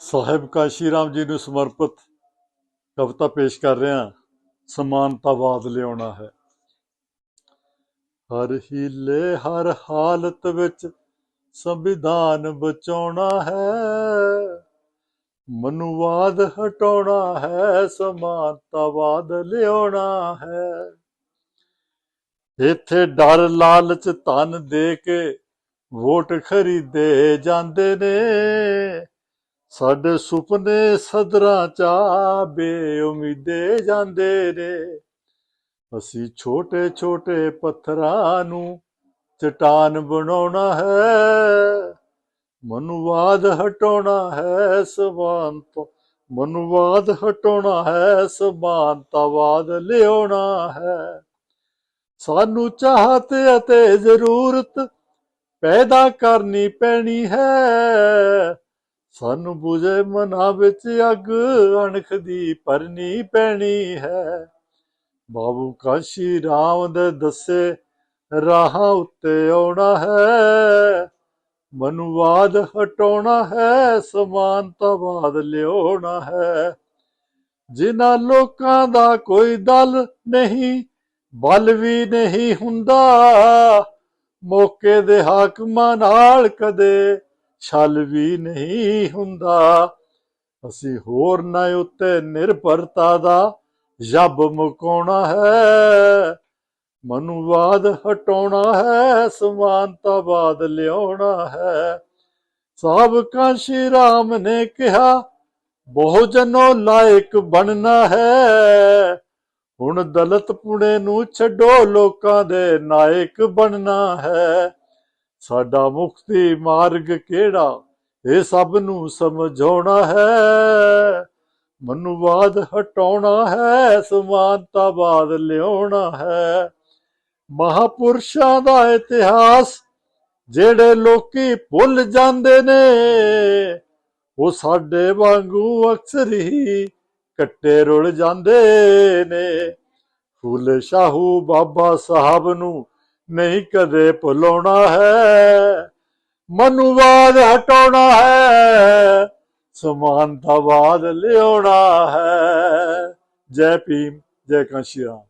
ਸਾਹਿਬ ਕਾਸ਼ੀ ਰਾਮ ਜੀ ਨੂੰ ਸਮਰਪਿਤ ਕਵਿਤਾ ਪੇਸ਼ ਕਰ ਰਿਹਾ ਸਮਾਨਤਾਵਾਦ ਲਿਆਉਣਾ ਹੈ। ਹਰ ਹੀਲੇ, ਹਰ ਹਾਲਤ ਵਿੱਚ ਸੰਵਿਧਾਨ ਬਚਾਉਣਾ ਹੈ। ਮਨੁਵਾਦ ਹਟਾਉਣਾ ਹੈ, ਸਮਾਨਤਾਵਾਦ ਲਿਆਉਣਾ ਹੈ। ਇੱਥੇ ਡਰ, ਲਾਲਚ, ਧਨ ਦੇ ਕੇ ਵੋਟ ਖਰੀਦੇ ਜਾਂਦੇ ਨੇ। ਸਾਡੇ ਸੁਪਨੇ ਸਦਰਾਂ ਚਾ ਬੇਉਮੀਦੇ ਜਾਂਦੇ ਨੇ। ਅਸੀਂ ਛੋਟੇ ਛੋਟੇ ਪੱਥਰਾਂ ਨੂੰ ਚਟਾਨ ਬਣਾਉਣਾ ਹੈ। ਮਨੁਵਾਦ ਹਟਾਉਣਾ ਹੈ ਸਮਾਨਤਾ ਮਨੁਵਾਦ ਹਟਾਉਣਾ ਹੈ ਸਮਾਨਤਾਵਾਦ ਲਿਆਉਣਾ ਹੈ। ਸਾਨੂੰ ਚਾਹਤ ਅਤੇ ਜ਼ਰੂਰਤ ਪੈਦਾ ਕਰਨੀ ਪੈਣੀ ਹੈ। ਸਾਨੂੰ ਬੁਝੇ ਮਨਾਂ ਵਿੱਚ ਅੱਗ, ਅਣਖ ਦੀ ਭਰਨੀ ਪੈਣੀ ਹੈ। ਬਾਬੂ ਕਾਸ਼ੀ ਰਾਮ ਦੇ ਦੱਸੇ, ਰਾਹਾਂ ਉੱਤੇ ਆਉਣਾ ਹੈ। ਮਨੁਵਾਦ ਹਟਾਉਣਾ ਹੈ ਸਮਾਨਤਾਵਾਦ ਲਿਆਉਣਾ ਹੈ। ਜਿਨ੍ਹਾਂ ਲੋਕਾਂ ਦਾ ਕੋਈ ਦਲ ਨਹੀਂ, ਬਲ ਵੀ ਨਹੀਂ ਹੁੰਦਾ। ਮੌਕੇ ਦੇ ਹਾਕਮਾਂ ਨਾਲ ਕਦੇ ਛਲ ਵੀ ਨਹੀਂ ਹੁੰਦਾ। ਅਸੀਂ ਹੋਰ ਨਾ ਉੱਤੇ ਨਿਰਭਰਤਾ ਦਾ ਜੱਬ ਮੁਕਾਉਣਾ ਹੈ। ਮਨੁਵਾਦ ਹਟਾਉਣਾ ਹੈ ਸਮਾਨਤਾਵਾਦ ਲਿਆਉਣਾ ਹੈ। ਸਾਬਕਾ ਸ਼੍ਰੀ ਰਾਮ ਨੇ ਕਿਹਾ, ਬਹੁਜਨੋ ਲਾਇਕ ਬਣਨਾ ਹੈ। ਹੁਣ ਦਲਤ ਪੁਣੇ ਨੂੰ ਛੱਡੋ, ਲੋਕਾਂ ਦੇ ਨਾਇਕ ਬਣਨਾ ਹੈ। ਸਾਡਾ ਮੁਕਤੀ ਮਾਰਗ ਕਿਹੜਾ? ਇਹ ਸਭ ਨੂੰ ਸਮਝਾਉਣਾ ਹੈ। ਮਨੁਵਾਦ ਹਟਾਉਣਾ ਹੈ ਸਮਾਨਤਾਵਾਦ ਲਿਆਉਣਾ ਹੈ। ਮਹਾਪੁਰਸ਼ਾਂ ਦਾ ਇਤਿਹਾਸ, ਜਿਹੜੇ ਲੋਕੀ ਭੁੱਲ ਜਾਂਦੇ ਨੇ, ਉਹ ਸਾਡੇ ਵਾਂਗੂ ਅਕਸਰ ਹੀ ਕੱਟੇ ਰੁਲ ਜਾਂਦੇ ਨੇ। ਫੁੱਲ ਸ਼ਾਹੂ ਬਾਬਾ ਸਾਹਿਬ ਨੂੰ ਨਹੀਂ ਕਦੇ ਭੁਲਾਉਣਾ ਹੈ। ਮਨੁਵਾਦ ਹਟਾਉਣਾ ਹੈ। ਸਮਾਨਤਾਵਾਦ ਲਿਆਉਣਾ ਹੈ। ਜੈ ਭੀਮ, ਜੈ ਕਾਂਸ਼ੀ ਰਾਮ।